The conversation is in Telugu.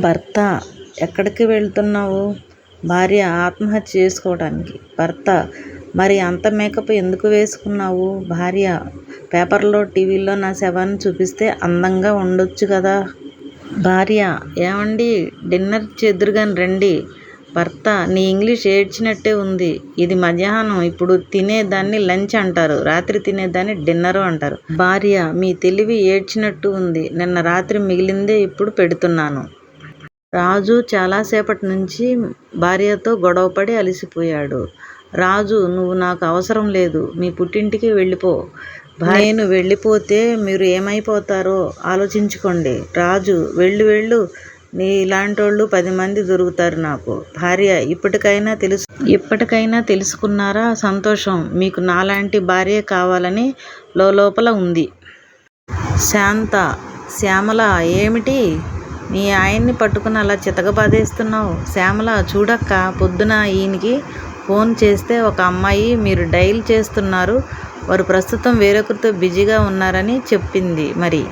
భర్త ఎక్కడికి వెళ్తున్నావు? భార్య ఆత్మహత్య చేసుకోవడానికి. భర్త మరి అంత మేకప్ ఎందుకు వేసుకున్నావు? భార్య పేపర్లో టీవీలో నా శవాన్ని చూపిస్తే అందంగా ఉండొచ్చు కదా? భార్య ఏమండి? డిన్నర్ చెదురుగాని రండి. భర్త నీ ఇంగ్లీష్ ఏడ్చినట్టే ఉంది. ఇది మధ్యాహ్నం. ఇప్పుడు తినేదాన్ని లంచ్ అంటారు. రాత్రి తినేదాన్ని డిన్నర్ అంటారు. భార్య మీ తెలివి ఏడ్చినట్టు ఉంది. నిన్న రాత్రి మిగిలిందే ఇప్పుడు పెడుతున్నాను. రాజు చాలాసేపటి నుంచి భార్యతో గొడవపడి అలసిపోయాడు. రాజు నువ్వు నాకు అవసరం లేదు. మీ పుట్టింటికి వెళ్ళిపో. నేను వెళ్ళిపోతే మీరు ఏమైపోతారో ఆలోచించుకోండి. రాజు వెళ్ళు వెళ్ళు. నీ ఇలాంటోళ్ళు పది మంది దొరుకుతారు నాకు. భార్య ఇప్పటికైనా తెలుసు ఇప్పటికైనా తెలుసుకున్నారా? సంతోషం. మీకు నాలాంటి భార్య కావాలని లోపల ఉంది. శాంత శ్యామల ఏమిటి? నీ ఆయన్ని పట్టుకుని అలా చితకబాదేస్తున్నావు? శ్యామల చూడక్క పొద్దున ఈయనకి ఫోన్ చేస్తే ఒక అమ్మాయి మీరు డైల్ చేస్తున్నారు. వారు ప్రస్తుతం వేరొకరితో బిజీగా ఉన్నారని చెప్పింది మరి.